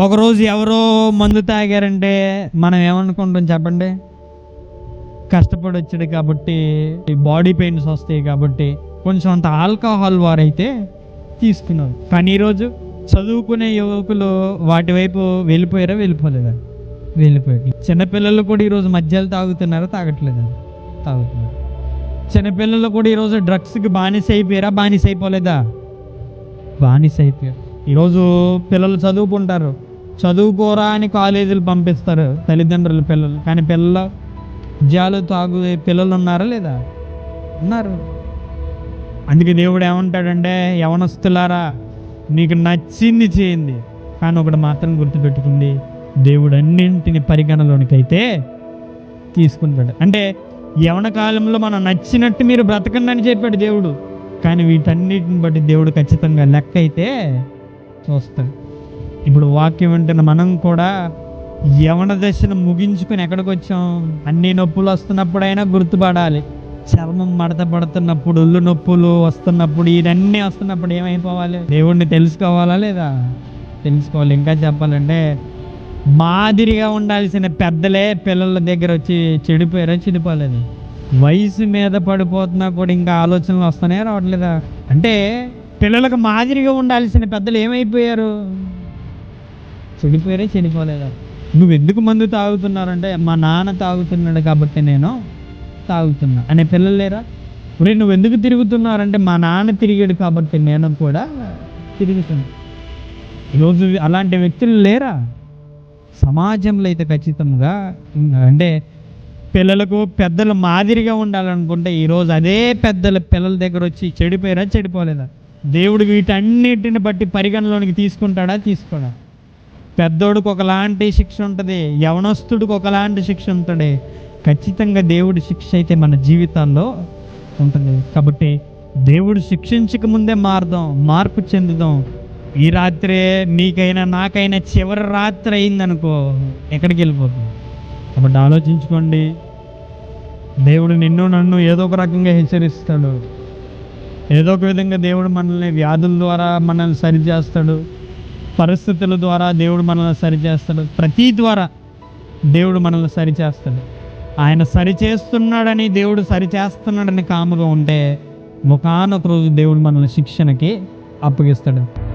ఒకరోజు ఎవరో మందు తాగారంటే మనం ఏమనుకుంటాం చెప్పండి? కష్టపడి వచ్చాడు కాబట్టి బాడీ పెయిన్స్ వస్తాయి కాబట్టి కొంచెం అంత ఆల్కహాల్ వారైతే తీసుకున్నారు. కానీ ఈరోజు చదువుకునే యువకులు వాటి వైపు వెళ్ళిపోయారా వెళ్ళిపోలేదా? వెళ్ళిపోయారు. చిన్నపిల్లలు కూడా ఈరోజు మద్యాలు తాగుతున్నారా తాగట్లేదా? తాగుతున్నారు. చిన్నపిల్లలు కూడా ఈరోజు డ్రగ్స్కి బానిస అయిపోయారా బానిస అయిపోలేదా? బానిస అయిపోయారు. ఈరోజు పిల్లలు చదువుకుంటారు. చదువుకోరా అని కాలేజీలు పంపిస్తారు తల్లిదండ్రులు పిల్లలు. కానీ పిల్లల జాలు తాగు పిల్లలు ఉన్నారా లేదా? ఉన్నారు. అందుకే దేవుడు ఏమంటాడంటే యవనస్తులారా నీకు నచ్చింది చేయండి. కానీ ఒకటి మాత్రం గుర్తుపెట్టుకుంది దేవుడు అన్నింటిని పరిగణలోనికైతే తీసుకుంటాడు. అంటే యవన కాలంలో మనం నచ్చినట్టు మీరు బ్రతకండి అని చెప్పాడు దేవుడు. కానీ వీటన్నిటిని బట్టి దేవుడు ఖచ్చితంగా లెక్క అయితే చూస్తాడు ఇప్పుడు వాక్యం వింటున్న మనం కూడా యవన దశను ముగించుకుని ఎక్కడికి వచ్చాం? అన్ని నొప్పులు వస్తున్నప్పుడైనా గుర్తుపడాలి. చర్మం మడత పడుతున్నప్పుడు ఒళ్ళు నొప్పులు వస్తున్నప్పుడు ఇవన్నీ వస్తున్నప్పుడు ఏమైపోవాలి? దేవుడిని తెలుసుకోవాలా లేదా? తెలుసుకోవాలి. ఇంకా చెప్పాలంటే మాదిరిగా ఉండాల్సిన పెద్దలే పిల్లల దగ్గర వచ్చి చెడిపోయారా చెడిపోలేదు? వయసు మీద పడిపోతున్నా కూడా ఇంకా ఆలోచనలు వస్తానే రావట్లేదా? అంటే పిల్లలకు మాదిరిగా ఉండాల్సిన పెద్దలు ఏమైపోయారు? చెడిపోయారే చెడిపోలేదా నువ్వు ఎందుకు మందు తాగుతున్నారంటే మా నాన్న తాగుతున్నాడు కాబట్టి నేను తాగుతున్నా. అనే పిల్లలు లేరా? ఒరే నువ్వు ఎందుకు తిరుగుతున్నారంటే మా నాన్న తిరిగాడు కాబట్టి నేను కూడా తిరుగుతున్నా. ఈరోజు అలాంటి వ్యక్తులు లేరా? సమాజంలో అయితే ఖచ్చితంగా అంటే పిల్లలకు పెద్దలు మాదిరిగా ఉండాలనుకుంటే ఈరోజు అదే పెద్దల పిల్లల దగ్గర వచ్చి చెడిపోయారా చెడిపోలేదా? దేవుడు వీటన్నిటిని బట్టి పరిగణలోనికి తీసుకుంటాడా? తీసుకోడా? పెద్దోడికి ఒకలాంటి శిక్ష ఉంటుంది యవనస్తుడికి ఒకలాంటి శిక్ష ఉంటుంది. ఖచ్చితంగా దేవుడి శిక్ష అయితే మన జీవితాల్లో ఉంటుంది. కాబట్టి దేవుడు శిక్షించక ముందే మారుదాం మార్పు చెందుదాం. ఈ రాత్రే నీకైనా నాకైనా చివరి రాత్రి అయిందనుకో ఎక్కడికి వెళ్ళిపోతుంది కాబట్టి ఆలోచించుకోండి. దేవుడు నిన్ను నన్ను ఏదో ఒక రకంగా హెచ్చరిస్తాడు. ఏదో ఒక విధంగా దేవుడు మనల్ని వ్యాధుల ద్వారా మనల్ని సరిచేస్తాడు. పరిస్థితుల ద్వారా దేవుడు మనల్ని సరిచేస్తాడు. ప్రతి ద్వారా దేవుడు మనల్ని సరిచేస్తాడు. ఆయన సరిచేస్తున్నాడని దేవుడు సరిచేస్తున్నాడని కాముగా ఉంటే ఒకనొక రోజు దేవుడు మనల్ని శిక్షణకి అప్పగిస్తాడు.